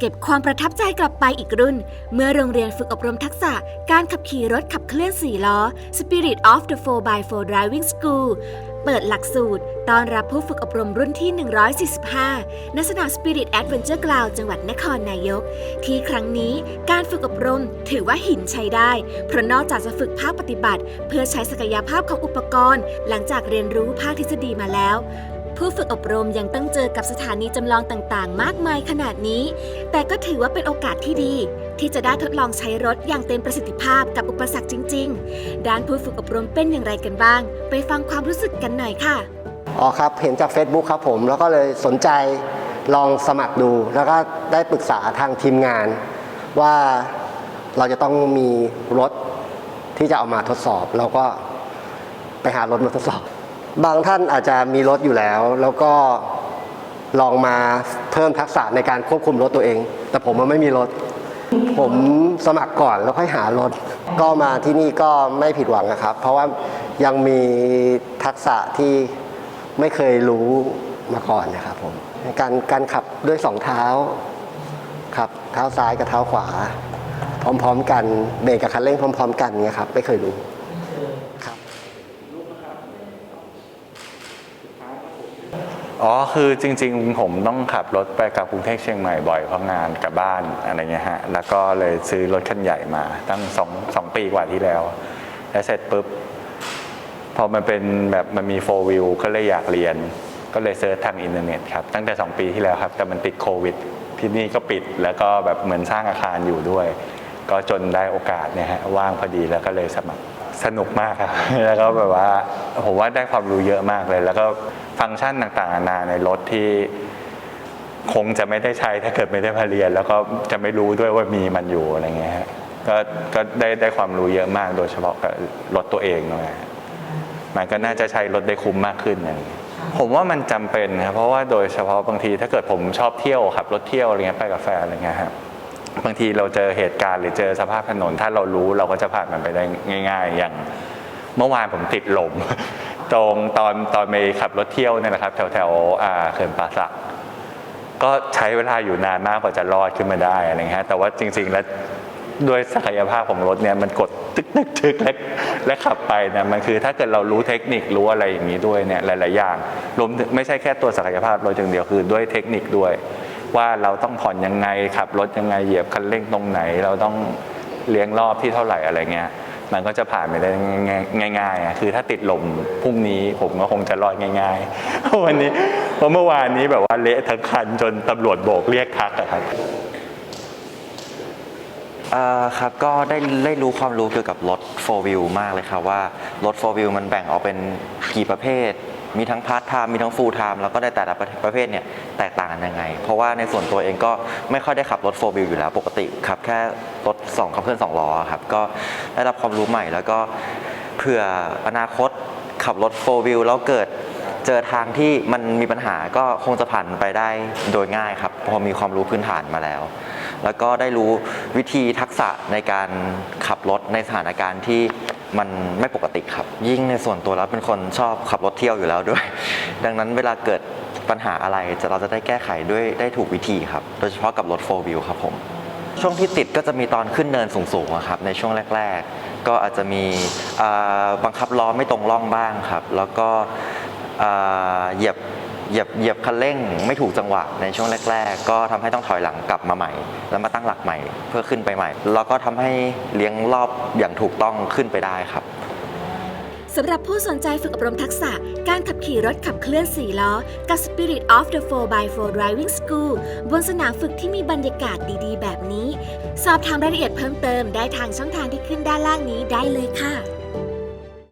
เก็บความประทับใจกลับไปอีกรุ่น เมื่อโรงเรียนฝึกอบรมทักษะการขับขี่รถขับเคลื่อน4ล้อ Spirit of the 4x4 Driving School เปิดหลักสูตรต้อนรับผู้ฝึกอบรมรุ่นที่ 145 ณ สนาม Spirit Adventure Ground จังหวัดนครนายก ที่ครั้งนี้การฝึกอบรมถือว่าหินใช้ได้ เพราะนอกจากจะฝึกภาคปฏิบัติ เพื่อใช้ศักยภาพของอุปกรณ์ หลังจากเรียนรู้ภาคทฤษฎีมาแล้ว ผู้ฝึกอบรมยังต้องเจอกับสถานีจำลองต่างๆ มากมายขนาดนี้ แต่ก็ถือว่าเป็นโอกาสที่ดี ที่จะได้ทดลองใช้รถอย่างเต็มประสิทธิภาพกับอุปสรรคจริง ๆ ด้านผู้ฝึกอบรมเป็นอย่างไรกันบ้าง ไปฟังความรู้สึกกันหน่อยค่ะ อ๋อครับเห็นจาก Facebook ครับผม แล้วก็เลยสนใจลองสมัครดู แล้วก็ได้ปรึกษาทางทีมงาน ว่าเราจะต้องมีรถที่จะเอามาทดสอบ เราก็ไปหารถมาทดสอบ บางท่านอาจจะมีรถอยู่แล้ว แล้วก็ลองมาเพิ่มทักษะในการควบคุมรถตัวเอง แต่ผมมันไม่มีรถ ผมสมัครก่อนแล้วค่อยหารถ ก็มาที่นี่ก็ไม่ผิดหวังนะครับ เพราะว่ายังมีทักษะที่ไม่เคยรู้มาก่อนนะครับผมการการขับด้วยสองเท้าครับเท้าซ้ายกับเท้าขวา พร้อม ๆ กันเบรกกับคันเร่งพร้อม ๆ กันเนี่ยครับไม่เคยรู้ครับ อ๋อคือจริง ๆ ผมต้องขับรถไปกับกรุงเทพเชียงใหม่บ่อยเพราะงานกับบ้านอะไรเงี้ยฮะแล้วก็เลยซื้อรถคันใหญ่มาตั้งสองสองปีกว่าที่แล้ว แล้วเสร็จปุ๊บพอมันเป็นแบบมันมีโฟวิวก็เลยอยากเรียน ก็เลยเซิร์ชทางอินเทอร์เน็ตครับตั้งแต่ 2 ปีที่แล้วครับ แต่มันติดโควิด ที่นี่ก็ปิดแล้วก็แบบเหมือนสร้างอาคารอยู่ด้วย ก็จนได้โอกาสเนี่ยฮะว่างพอดีแล้วก็เลยสมัคร สนุกมากครับ แล้วก็แบบว่าผมว่าได้ความรู้เยอะมากเลย แล้วก็ฟังก์ชันต่างๆนานาในรถที่คงจะไม่ได้ใช้ถ้าเกิดไม่ได้มาเรียน แล้วก็จะไม่รู้ด้วยว่ามีมันอยู่อะไรเงี้ยฮะก็ก็ได้ได้ความรู้เยอะมากโดยเฉพาะกับรถตัวเองด้วยฮะมันก็น่าจะใช้รถได้คุ้มมากขึ้นอย่างนี้ผมว่ามันจำเป็นครับเพราะว่าโดยเฉพาะบางทีถ้าเกิดผมชอบเที่ยวขับรถเที่ยวอะไรเงี้ยไปกับแฟนอะไรเงี้ยครับ บางทีเราเจอเหตุการณ์หรือเจอสภาพถนน ถ้าเรารู้เราก็จะผ่านมันไปได้ง่าย ๆ อย่างเมื่อวานผมติดลม ตรงตอนตอนไปขับรถเที่ยวเนี่ยนะครับ แถวแถวๆอ่าเขื่อนป่าสัก ก็ใช้เวลาอยู่นานมากกว่าจะรอดขึ้นมาได้อะไรเงี้ยแต่ว่าจริง ๆ แล้วด้วยศักยภาพของรถเนี่ยมันกดตึกตึกตึกและและขับไปเนี่ยมันคือถ้าเกิดเรารู้เทคนิครู้อะไรอย่างนี้ด้วยเนี่ยหลาย ๆ อย่างรวมไม่ใช่แค่ตัวศักยภาพรถอย่างเดียวคือด้วยเทคนิคด้วย ว่าเราต้องผ่อนยังไงขับรถยังไงเหยียบคันเร่งตรงไหน เราต้องเลี้ยงรอบที่เท่าไหร่อะไรเงี้ยมันก็จะผ่านไปได้ง่ายๆอะคือถ้าติดลมพรุ่งนี้ผมก็คงจะรอดง่ายๆเพราะวันนี้เพราะเมื่อวานนี้แบบว่าเละทั้งคันจนตำรวจโบกเรียกทักอะครับเออครับก็ได้ได้รู้ความรู้เกี่ยวกับรถ 4 wheel มากเลยครับว่ารถ 4 wheel มันแบ่งออกเป็นกี่ประเภท มีทั้งพาร์ทไทม์มีทั้งฟูลไทม์แล้วก็ในแต่ละประเภทเนี่ยแตกต่างกันยังไง เพราะว่าในส่วนตัวเองก็ไม่ค่อยได้ขับรถ4 wheel อยู่แล้วปกติขับแค่รถ2ขับเคลื่อน2ล้อครับก็ได้รับความรู้ใหม่แล้วก็เผื่ออนาคตขับรถ4 wheel แล้วเกิดเจอทางที่มันมีปัญหาก็คงจะผ่านไปได้โดยง่ายครับ พอมีความรู้พื้นฐานมาแล้ว แล้วก็ได้รู้วิธีทักษะในการขับรถในสถานการณ์ที่ มันไม่ปกติครับ ยิ่งในส่วนตัวแล้วเป็นคนชอบขับรถเที่ยวอยู่แล้วด้วย ดังนั้นเวลาเกิดปัญหาอะไรจะเราจะได้แก้ไขด้วยได้ถูกวิธีครับ โดยเฉพาะกับรถ4 wheel ครับผม ช่วงที่ติดก็จะมีตอนขึ้นเนินสูงๆครับในช่วงแรก ๆ ก็อาจจะมีบังคับล้อไม่ตรงร่องบ้างครับ แล้วก็เหยียบ เหยียบเหยียบคันเร่งไม่ถูกจังหวะในช่วงแรก ๆ ก็ทำให้ต้องถอยหลังกลับมาใหม่ แล้วมาตั้งหลักใหม่เพื่อขึ้นไปใหม่ แล้วก็ทำให้เลี้ยงรอบอย่างถูกต้องขึ้นไปได้ครับสำหรับผู้สนใจฝึกอบรมทักษะ การขับขี่รถขับเคลื่อน 4 ล้อ กับ Spirit of the 4x4 Driving School บนสนามฝึกที่มีบรรยากาศดีๆ แบบนี้ สอบถามรายละเอียดเพิ่มเติมได้ทางช่องทางที่ขึ้นด้านล่างนี้ได้เลยค่ะ